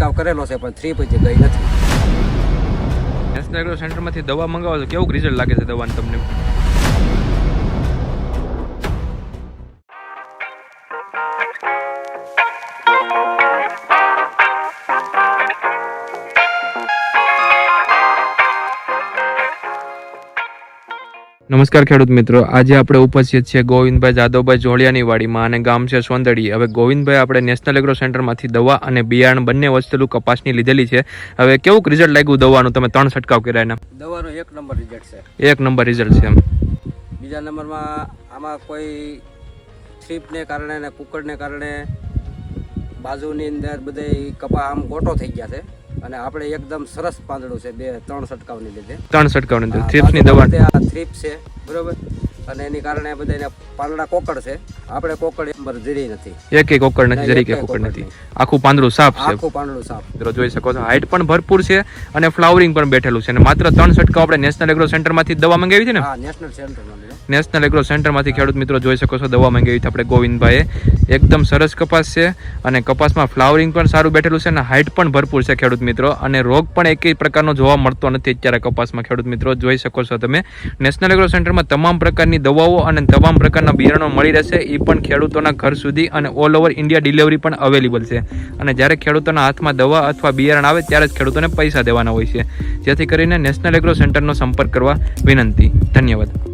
છંટકાવ કરેલો છે, પણ થ્રી પછી ગઈ નથી. નેશનલ એગ્રો સેન્ટરમાંથી દવા મંગાવો તો કેવું રિઝલ્ટ લાગે છે દવાનું તમને? નમસ્કાર ખેડૂત મિત્રો. આજે આપણે ઉપસ્થિત છે ગોવિંદભાઈ જાદવભાઈ જોડિયાની વાડીમાં અને ગામ છે સોંદડી. હવે ગોવિંદભાઈ આપણે નેશનલ એગ્રો સેન્ટરમાંથી દવા અને બિયારણ બંને વસ્તુ કપાસની લીધેલી છે. હવે કેવું રિઝલ્ટ લાગ્યું દવાનું? તમે ત્રણ છંટકાવ કર્યા એના. દવાનો એક નંબર રિઝલ્ટ છે. એક નંબર રિઝલ્ટ છે એમ. બીજા નંબરમાં આમાં કોઈ થ્રીપને કારણે ને કુકડને કારણે બાજુની અંદર બધે કપા આમ ગોટો થઈ ગયા છે. અને આપણે એકદમ સરસ પાંદડું છે બે ત્રણ છંટકાવની લીધે. ત્રણ છંટકાવની લીધે. આ દવા આ થ્રીપ છે બરોબર? અને એની કારણે બધાને પાંદડા કોકડ છે. આપણે કોકડ એમ્બર જરી નથી. એક એક કોકડ નથી જરી કે ઓકળ નથી. આખું પાંદડું સાફ છે. આખું પાંદડું સાફ. મિત્રો જોઈ શકો છો હાઇટ પણ ભરપૂર છે અને ફ્લાવરિંગ પણ બેઠેલું છે. અને માત્ર ત્રણ છંટકાવ આપણે નેશનલ એગ્રો સેન્ટરમાંથી દવા મંગાવી છે ને? હા નેશનલ સેન્ટરનો નેશનલ એગ્રો સેન્ટરમાંથી ખેડૂત મિત્રો જોઈ શકો છો દવા મંગાવી છે આપણે ગોવિંદભાઈએ. એકદમ સરસ કપાસ છે અને કપાસમાં ફ્લાવરિંગ પણ સારું બેઠેલું છે અને હાઇટ પણ ભરપૂર છે ખેડૂત મિત્રો. અને રોગ પણ એકેય પ્રકારનો જોવા મળતો નથી અત્યારે કપાસમાં, ખેડૂત મિત્રો. જોઈ શકો છો તમે. નેશનલ એગ્રો સેન્ટરમાં તમામ પ્રકારની દવાઓ અને તમામ પ્રકારના બિયારણો મળી રહેશે. એ પણ ખેડૂતોના ઘર સુધી અને ઓલ ઓવર ઇન્ડિયા ડિલિવરી પણ અવેલેબલ છે. અને જ્યારે ખેડૂતોના હાથમાં દવા અથવા બિયારણ આવે ત્યારે જ ખેડૂતોને પૈસા દેવાના હોય છે. જેથી કરીને નેશનલ એગ્રો સેન્ટરનો સંપર્ક કરવા વિનંતી. ધન્યવાદ.